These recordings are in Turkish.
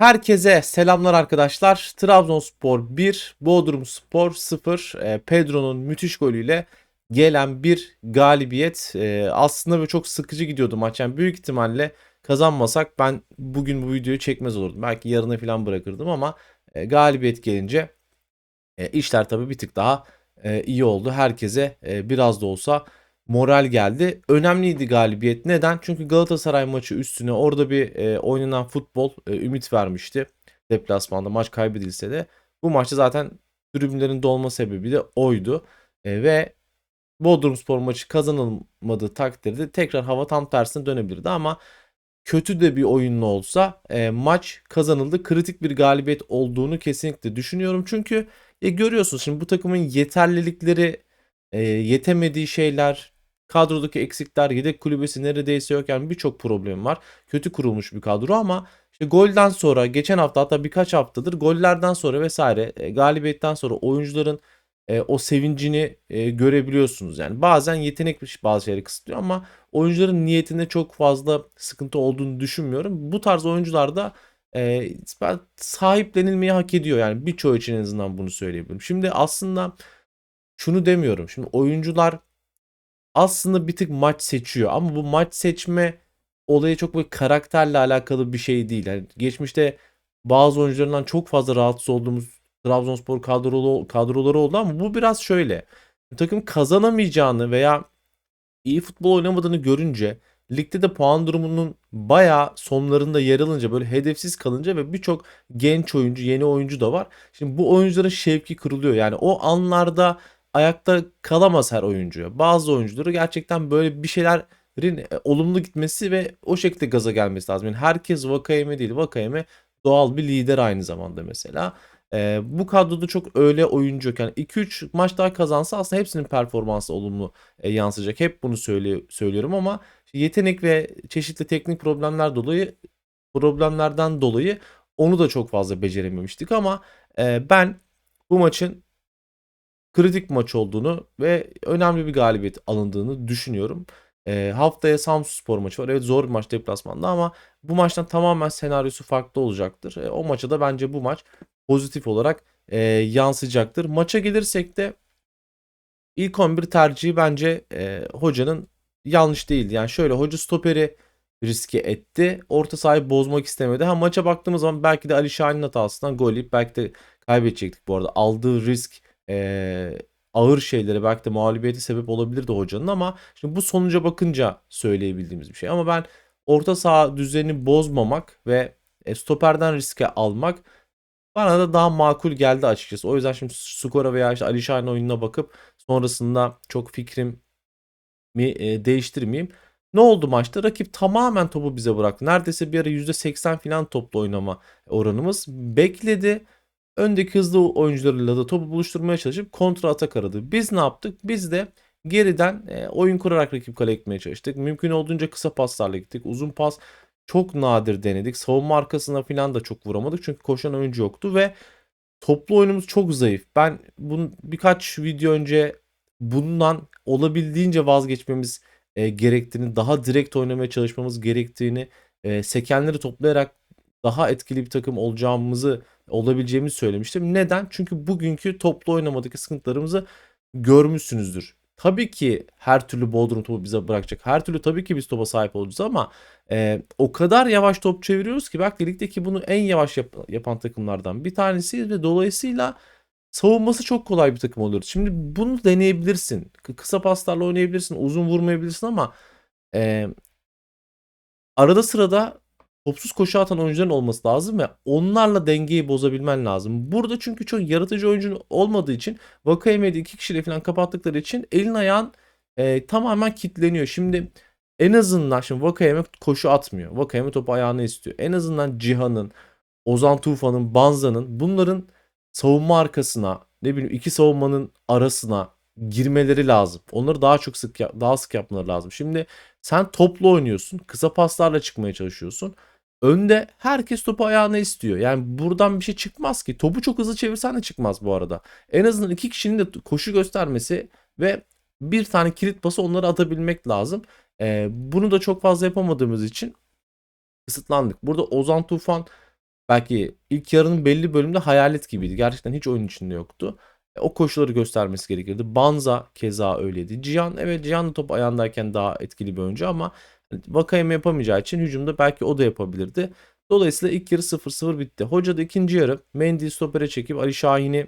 Herkese selamlar arkadaşlar. Trabzonspor 1, Bodrumspor 0. E, Pedro'nun müthiş golüyle gelen bir galibiyet. E, aslında böyle çok sıkıcı gidiyordu maç. Yani büyük ihtimalle kazanmasak ben bugün bu videoyu çekmez olurdum. Belki yarına falan bırakırdım ama e, galibiyet gelince e, işler tabii bir tık daha e, iyi oldu. Herkese biraz da olsa moral geldi. Önemliydi galibiyet. Neden? Çünkü Galatasaray maçı üstüne orada bir e, oynanan futbol e, ümit vermişti. Deplasmanda maç kaybedilse de bu maçta zaten tribünlerin dolma sebebi de oydu. E, ve Bodrumspor maçı kazanılmadığı takdirde tekrar hava tam tersine dönebilirdi ama kötü de bir oyunlu olsa e, maç kazanıldı. Kritik bir galibiyet olduğunu kesinlikle düşünüyorum. Çünkü e, görüyorsunuz şimdi bu takımın yeterlilikleri, e, yetemediği şeyler, kadrodaki eksikler, yedek kulübesi neredeyse yok. Yani birçok problem var. Kötü kurulmuş bir kadro ama işte golden sonra geçen hafta hatta birkaç haftadır gollerden sonra vesaire e, galibiyetten sonra oyuncuların e, o sevincini e, görebiliyorsunuz. Yani bazen yetenek bazı şeyleri kısıtlıyor ama oyuncuların niyetinde çok fazla sıkıntı olduğunu düşünmüyorum. Bu tarz oyuncular da e, sahiplenilmeyi hak ediyor. Yani birçoğu için en azından bunu söyleyebilirim. Şimdi aslında şunu demiyorum. Şimdi oyuncular aslında bir tık maç seçiyor ama bu maç seçme olayı çok böyle karakterle alakalı bir şey değil. Yani geçmişte bazı oyuncularından çok fazla rahatsız olduğumuz Trabzonspor kadrolu, kadroları oldu ama bu biraz şöyle. Takım kazanamayacağını veya iyi futbol oynamadığını görünce ligde de puan durumunun bayağı sonlarında yer alınca böyle hedefsiz kalınca ve birçok genç oyuncu, yeni oyuncu da var. Şimdi bu oyuncuların şevki kırılıyor. Yani o anlarda ayakta kalamaz her oyuncuya. Bazı oyuncuları gerçekten böyle bir şeylerin e, olumlu gitmesi ve o şekilde gaza gelmesi lazım. Yani herkes Vakayeme değil. Vakayeme doğal bir lider aynı zamanda mesela. Ee, bu kadroda çok öyle oyuncu yok. Yani 2-3 maç daha kazansa aslında hepsinin performansı olumlu e, yansıyacak. Hep bunu söyle, söylüyorum ama yetenek ve çeşitli teknik problemler dolayı problemlerden dolayı onu da çok fazla becerememiştik ama e, ben bu maçın kritik maç olduğunu ve önemli bir galibiyet alındığını düşünüyorum. E, haftaya Samsunspor maçı var. Evet zor bir maç deplasmanda ama bu maçtan tamamen senaryosu farklı olacaktır. E, o maça da bence bu maç pozitif olarak e, yansıyacaktır. Maça gelirsek de ilk 11 tercihi bence e, hocanın yanlış değildi. Yani şöyle hoca stoperi riske etti. Orta sahayı bozmak istemedi. Ha maça baktığımız zaman belki de Ali Şahin'in hatasından gol yiyip belki de kaybedecektik bu arada. Aldığı risk e, ağır şeylere belki de mağlubiyete sebep olabilirdi hocanın ama şimdi bu sonuca bakınca söyleyebildiğimiz bir şey. Ama ben orta saha düzenini bozmamak ve e, stoperden riske almak bana da daha makul geldi açıkçası. O yüzden şimdi skora veya işte Ali Şahin oyununa bakıp sonrasında çok fikrim mi e, değiştirmeyeyim. Ne oldu maçta? Rakip tamamen topu bize bıraktı. Neredeyse bir ara %80 falan toplu oynama oranımız. Bekledi öndeki hızlı oyuncularıyla da topu buluşturmaya çalışıp kontra atak aradı. Biz ne yaptık? Biz de geriden e, oyun kurarak rakip kale gitmeye çalıştık. Mümkün olduğunca kısa paslarla gittik. Uzun pas çok nadir denedik. Savunma arkasına falan da çok vuramadık. Çünkü koşan oyuncu yoktu ve toplu oyunumuz çok zayıf. Ben bunu birkaç video önce bundan olabildiğince vazgeçmemiz e, gerektiğini, daha direkt oynamaya çalışmamız gerektiğini, e, sekenleri toplayarak daha etkili bir takım olacağımızı olabileceğimizi söylemiştim. Neden? Çünkü bugünkü toplu oynamadaki sıkıntılarımızı görmüşsünüzdür. Tabii ki her türlü Bodrum topu bize bırakacak. Her türlü tabii ki biz topa sahip olacağız ama e, o kadar yavaş top çeviriyoruz ki bak ligdeki bunu en yavaş yap, yapan takımlardan bir tanesi ve dolayısıyla savunması çok kolay bir takım oluyoruz. Şimdi bunu deneyebilirsin. Kısa paslarla oynayabilirsin. Uzun vurmayabilirsin ama e, arada sırada topsuz koşu atan oyuncuların olması lazım ve onlarla dengeyi bozabilmen lazım. Burada çünkü çok yaratıcı oyuncu olmadığı için Vakayeme'de iki kişiyle falan kapattıkları için elin ayağın e, tamamen kilitleniyor. Şimdi en azından şimdi Vakayeme koşu atmıyor. Vakayeme topu ayağına istiyor. En azından Cihan'ın, Ozan Tufan'ın, Banza'nın bunların savunma arkasına ne bileyim iki savunmanın arasına girmeleri lazım. Onları daha çok sık daha sık yapmaları lazım. Şimdi sen toplu oynuyorsun. Kısa paslarla çıkmaya çalışıyorsun. Önde herkes topu ayağına istiyor. Yani buradan bir şey çıkmaz ki. Topu çok hızlı çevirsen de çıkmaz bu arada. En azından iki kişinin de koşu göstermesi ve bir tane kilit pası onları atabilmek lazım. Ee, bunu da çok fazla yapamadığımız için kısıtlandık. Burada Ozan Tufan belki ilk yarının belli bölümde hayalet gibiydi. Gerçekten hiç oyun içinde yoktu. E, o koşuları göstermesi gerekirdi. Banza keza öyleydi. Cihan evet Cihan da top ayağındayken daha etkili bir oyuncu ama Vakayeme yapamayacağı için hücumda belki o da yapabilirdi. Dolayısıyla ilk yarı 0-0 bitti. Hoca da ikinci yarı Mendy stopere çekip Ali Şahin'i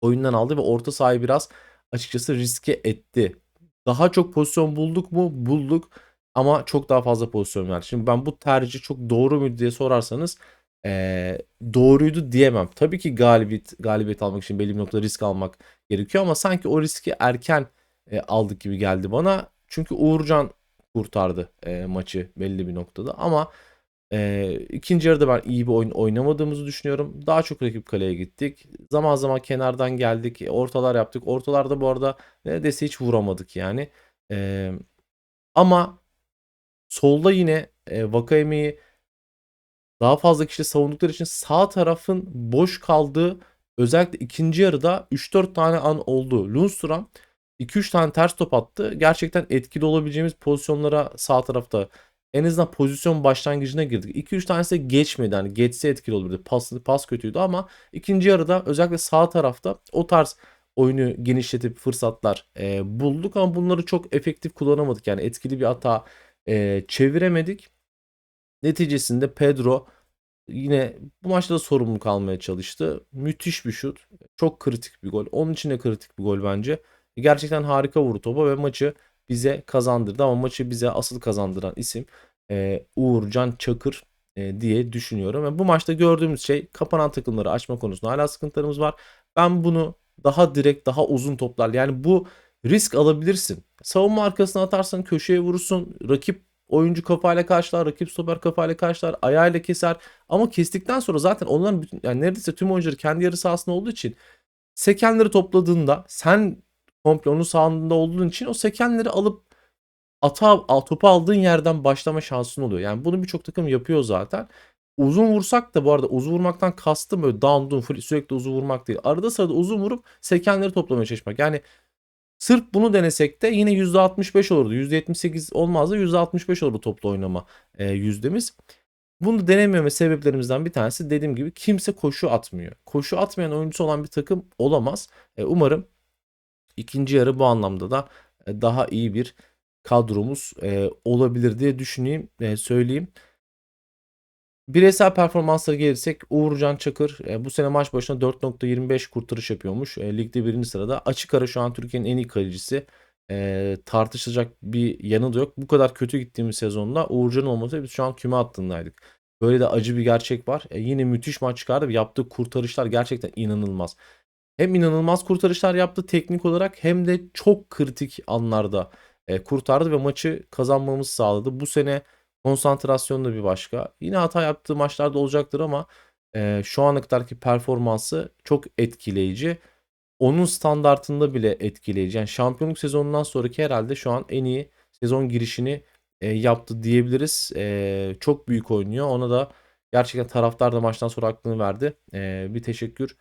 oyundan aldı ve orta sahayı biraz açıkçası riske etti. Daha çok pozisyon bulduk mu? Bulduk. Ama çok daha fazla pozisyon var. Şimdi ben bu tercih çok doğru mu diye sorarsanız ee, doğruydu diyemem. Tabii ki galibiyet galibiyet almak için belli bir noktada risk almak gerekiyor ama sanki o riski erken e, aldık gibi geldi bana. Çünkü Uğurcan kurtardı e, maçı belli bir noktada ama e, ikinci yarıda ben iyi bir oyun oynamadığımızı düşünüyorum. Daha çok rakip kaleye gittik. Zaman zaman kenardan geldik. Ortalar yaptık. Ortalarda bu arada neredeyse hiç vuramadık yani. E, ama solda yine e, Vakayeme'yi daha fazla kişi savundukları için sağ tarafın boş kaldığı özellikle ikinci yarıda 3-4 tane an oldu. Lundstram 2-3 tane ters top attı. Gerçekten etkili olabileceğimiz pozisyonlara sağ tarafta en azından pozisyon başlangıcına girdik. 2-3 tanesi geçmedi. Yani geçse etkili olurdu. Pas, pas kötüydü ama ikinci yarıda özellikle sağ tarafta o tarz oyunu genişletip fırsatlar e, bulduk ama bunları çok efektif kullanamadık. Yani etkili bir hata e, çeviremedik. Neticesinde Pedro yine bu maçta da sorumluluk almaya çalıştı. Müthiş bir şut. Çok kritik bir gol. Onun için de kritik bir gol bence. Gerçekten harika vurdu topa ve maçı bize kazandırdı. Ama maçı bize asıl kazandıran isim e, Uğurcan Çakır e, diye düşünüyorum. ve bu maçta gördüğümüz şey kapanan takımları açma konusunda hala sıkıntılarımız var. Ben bunu daha direkt, daha uzun toplar yani bu risk alabilirsin. Savunma arkasına atarsan köşeye vurursun. Rakip oyuncu kafayla karşılar, rakip stoper kafayla karşılar, ayağıyla keser. Ama kestikten sonra zaten onların bütün yani neredeyse tüm oyuncuları kendi yarı sahasında olduğu için sekenleri topladığında sen komple onun sağında olduğun için o sekenleri alıp ata topu aldığın yerden başlama şansın oluyor. Yani bunu birçok takım yapıyor zaten. Uzun vursak da bu arada uzun vurmaktan kastım böyle down down sürekli uzun vurmak değil. Arada sırada uzun vurup sekenleri toplamaya çalışmak. Yani sırf bunu denesek de yine %65 olurdu. %78 olmazdı %65 olurdu toplu oynama e, yüzdemiz. Bunu denememe sebeplerimizden bir tanesi dediğim gibi kimse koşu atmıyor. Koşu atmayan oyuncusu olan bir takım olamaz. E, umarım ikinci yarı bu anlamda da e, daha iyi bir kadromuz e, olabilir diye düşüneyim, e, söyleyeyim. Bireysel performanslara gelirsek Uğurcan Çakır bu sene maç başına 4.25 kurtarış yapıyormuş. Ligde birinci sırada. Açık ara şu an Türkiye'nin en iyi kalecisi. E, tartışılacak bir yanı da yok. Bu kadar kötü gittiğimiz sezonda Uğurcan olmasa biz şu an küme hattındaydık. Böyle de acı bir gerçek var. E, yine müthiş maç çıkardı. Yaptığı kurtarışlar gerçekten inanılmaz. Hem inanılmaz kurtarışlar yaptı teknik olarak hem de çok kritik anlarda e, kurtardı ve maçı kazanmamızı sağladı. Bu sene konsantrasyon da bir başka. Yine hata yaptığı maçlarda olacaktır ama e, şu ana kadarki performansı çok etkileyici. Onun standartında bile etkileyici. Yani şampiyonluk sezonundan sonraki herhalde şu an en iyi sezon girişini e, yaptı diyebiliriz. E, çok büyük oynuyor. Ona da gerçekten taraftar da maçtan sonra aklını verdi. E, bir teşekkür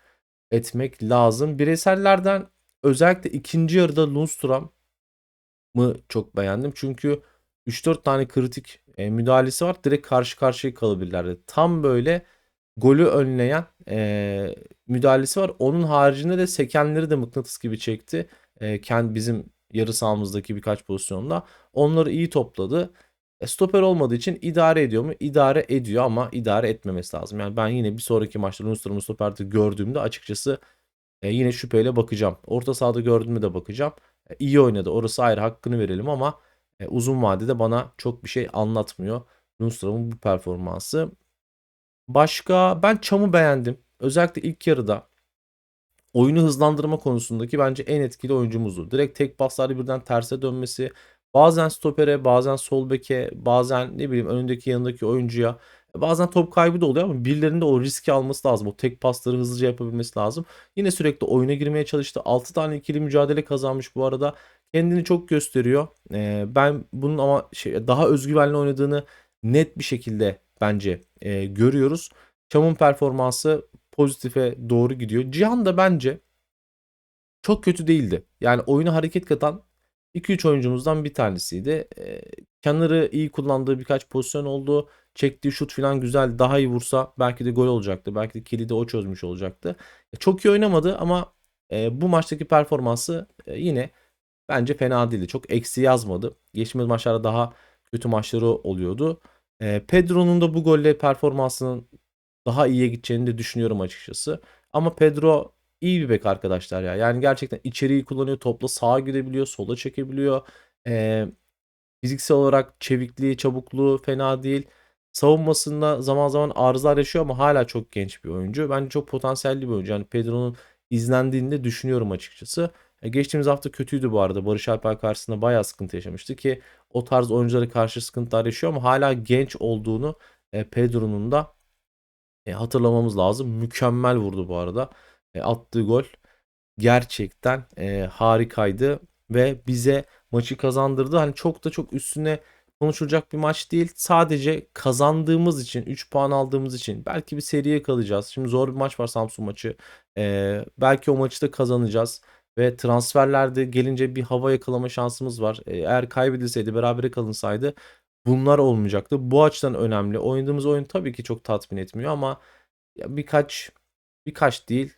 etmek lazım. Bireysellerden özellikle ikinci yarıda Lundstram mı çok beğendim. Çünkü 3-4 tane kritik e, müdahalesi var. Direkt karşı karşıya kalabilirlerdi. Tam böyle golü önleyen e, müdahalesi var. Onun haricinde de sekenleri de mıknatıs gibi çekti. E, kendi bizim yarı sahamızdaki birkaç pozisyonda. Onları iyi topladı. E, stoper olmadığı için idare ediyor mu? İdare ediyor ama idare etmemesi lazım. Yani ben yine bir sonraki maçta Lundström'ü stoperde gördüğümde açıkçası e, yine şüpheyle bakacağım. Orta sahada gördüğümde de bakacağım. E, iyi oynadı. Orası ayrı hakkını verelim ama e, uzun vadede bana çok bir şey anlatmıyor. Lundström'ün bu performansı. Başka ben Çam'ı beğendim. Özellikle ilk yarıda oyunu hızlandırma konusundaki bence en etkili oyuncumuzdu. Direkt tek paslarda birden terse dönmesi, bazen stopere, bazen sol beke, bazen ne bileyim önündeki yanındaki oyuncuya Bazen top kaybı da oluyor ama birilerinin o riski alması lazım. O tek pasları hızlıca yapabilmesi lazım. Yine sürekli oyuna girmeye çalıştı. 6 tane ikili mücadele kazanmış bu arada. Kendini çok gösteriyor. Ee, ben bunun ama şey, daha özgüvenli oynadığını net bir şekilde bence e, görüyoruz. Çam'ın performansı pozitife doğru gidiyor. Cihan da bence çok kötü değildi. Yani oyuna hareket katan 2-3 oyuncumuzdan bir tanesiydi. E, kenarı iyi kullandığı birkaç pozisyon oldu. Çektiği şut falan güzel. Daha iyi vursa belki de gol olacaktı. Belki de kilidi o çözmüş olacaktı. E, Çok iyi oynamadı ama e, bu maçtaki performansı e, yine bence fena değildi. Çok eksi yazmadı. Geçtiğimiz maçlarda daha kötü maçları oluyordu. E, Pedro'nun da bu golle performansının daha iyiye gideceğini de düşünüyorum açıkçası. Ama Pedro iyi bir bek arkadaşlar ya. Yani gerçekten içeriği kullanıyor. Topla sağa gidebiliyor. Sola çekebiliyor. E, fiziksel olarak çevikliği, çabukluğu fena değil. Savunmasında zaman zaman arızalar yaşıyor ama hala çok genç bir oyuncu. Bence çok potansiyelli bir oyuncu. Yani Pedro'nun izlendiğini de düşünüyorum açıkçası. E, Geçtiğimiz hafta kötüydü bu arada. Barış Alper karşısında bayağı sıkıntı yaşamıştı ki o tarz oyunculara karşı sıkıntılar yaşıyor ama hala genç olduğunu e, Pedro'nun da e, hatırlamamız lazım. Mükemmel vurdu bu arada. E, attığı gol gerçekten e, harikaydı ve bize maçı kazandırdı. Hani çok da çok üstüne konuşulacak bir maç değil. Sadece kazandığımız için, 3 puan aldığımız için belki bir seriye kalacağız. Şimdi zor bir maç var Samsun maçı. E, belki o maçı da kazanacağız ve transferlerde gelince bir hava yakalama şansımız var. E, eğer kaybedilseydi, berabere kalınsaydı bunlar olmayacaktı. Bu açıdan önemli. Oynadığımız oyun tabii ki çok tatmin etmiyor ama birkaç birkaç değil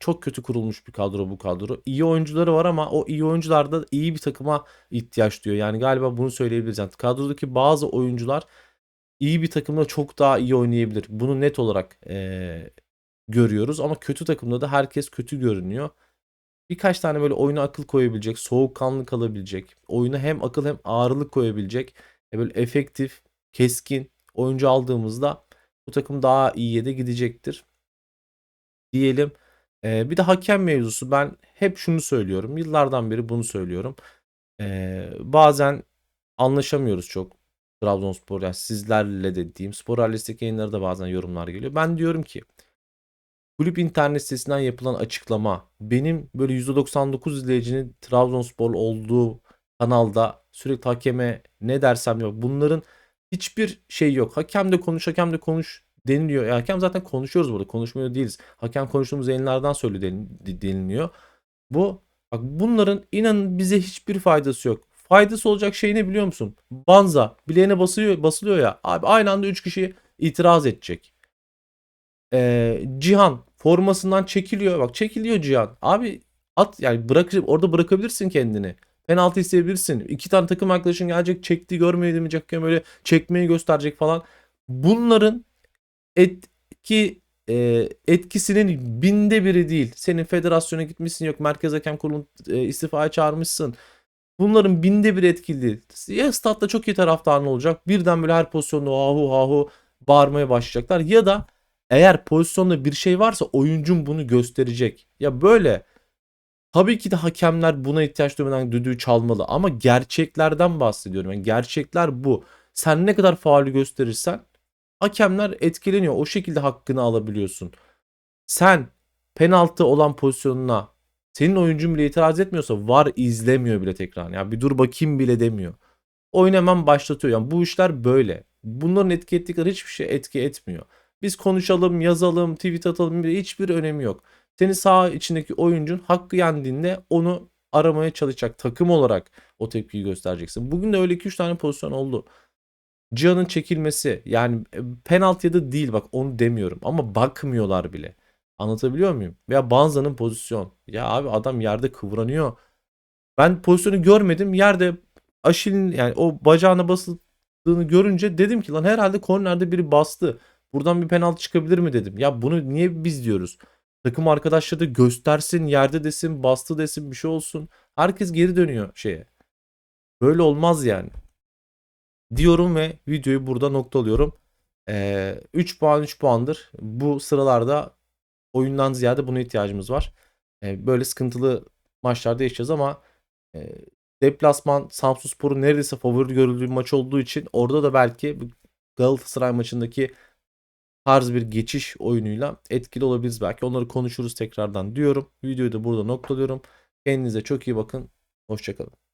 çok kötü kurulmuş bir kadro bu kadro. İyi oyuncuları var ama o iyi oyuncular da iyi bir takıma ihtiyaç duyuyor. Yani galiba bunu söyleyebiliriz. Yani kadrodaki bazı oyuncular iyi bir takımda çok daha iyi oynayabilir. Bunu net olarak eee, görüyoruz ama kötü takımda da herkes kötü görünüyor. Birkaç tane böyle oyuna akıl koyabilecek, soğukkanlı kalabilecek, oyuna hem akıl hem ağırlık koyabilecek, e, böyle efektif, keskin oyuncu aldığımızda bu takım daha iyiye de gidecektir diyelim. Ee, bir de hakem mevzusu. Ben hep şunu söylüyorum. Yıllardan beri bunu söylüyorum. Ee, bazen anlaşamıyoruz çok. Trabzonspor yani sizlerle de diyeyim. Spor Ailesi'ndeki yayınlara da bazen yorumlar geliyor. Ben diyorum ki kulüp internet sitesinden yapılan açıklama benim böyle %99 izleyicinin Trabzonspor olduğu kanalda sürekli hakeme ne dersem yok. Bunların hiçbir şey yok. Hakem de konuş, hakem de konuş deniliyor. Ya hakem zaten konuşuyoruz burada. Konuşmuyor değiliz. Hakem konuştuğumuz yayınlardan söylüyor den- deniliyor. Bu bak bunların inanın bize hiçbir faydası yok. Faydası olacak şey ne biliyor musun? Banza bileğine basıyor, basılıyor ya. Abi aynı anda 3 kişi itiraz edecek. Ee, Cihan formasından çekiliyor. Bak çekiliyor Cihan. Abi at yani bırak orada bırakabilirsin kendini. Penaltı isteyebilirsin. İki tane takım arkadaşın gelecek çekti görmedi mi hakem böyle çekmeyi gösterecek falan. Bunların etki e, etkisinin binde biri değil. Senin federasyona gitmişsin yok Merkez Hakem Kurulu e, istifaya çağırmışsın. Bunların binde bir etkili değil. Ya statta çok iyi taraftarın olacak. Birden böyle her pozisyonda ahu ahu bağırmaya başlayacaklar. Ya da eğer pozisyonda bir şey varsa oyuncun bunu gösterecek. Ya böyle tabii ki de hakemler buna ihtiyaç duymadan düdüğü çalmalı ama gerçeklerden bahsediyorum. Yani gerçekler bu. Sen ne kadar faulü gösterirsen hakemler etkileniyor. O şekilde hakkını alabiliyorsun. Sen penaltı olan pozisyonuna senin oyuncun bile itiraz etmiyorsa var izlemiyor bile tekrar. Yani bir dur bakayım bile demiyor. Oyun hemen başlatıyor. Yani bu işler böyle. Bunların etki ettikleri hiçbir şey etki etmiyor. Biz konuşalım, yazalım, tweet atalım bile hiçbir önemi yok. Senin sağ içindeki oyuncun hakkı yendiğinde onu aramaya çalışacak. Takım olarak o tepkiyi göstereceksin. Bugün de öyle 2-3 tane pozisyon oldu. Cihan'ın çekilmesi yani e, penaltıya da değil bak onu demiyorum ama bakmıyorlar bile. Anlatabiliyor muyum? Veya Banza'nın pozisyon. Ya abi adam yerde kıvranıyor. Ben pozisyonu görmedim. Yerde Aşil'in yani o bacağına basıldığını görünce dedim ki lan herhalde kornerde biri bastı. Buradan bir penaltı çıkabilir mi dedim. Ya bunu niye biz diyoruz? Takım arkadaşları da göstersin, yerde desin, bastı desin, bir şey olsun. Herkes geri dönüyor şeye. Böyle olmaz yani diyorum ve videoyu burada noktalıyorum. Ee, 3 puan 3 puandır. Bu sıralarda oyundan ziyade buna ihtiyacımız var. Ee, böyle sıkıntılı maçlarda yaşayacağız ama e, deplasman Samsunspor'un neredeyse favori görüldüğü maç olduğu için orada da belki Galatasaray maçındaki tarz bir geçiş oyunuyla etkili olabiliriz belki. Onları konuşuruz tekrardan diyorum. Videoyu da burada noktalıyorum. Kendinize çok iyi bakın. Hoşçakalın.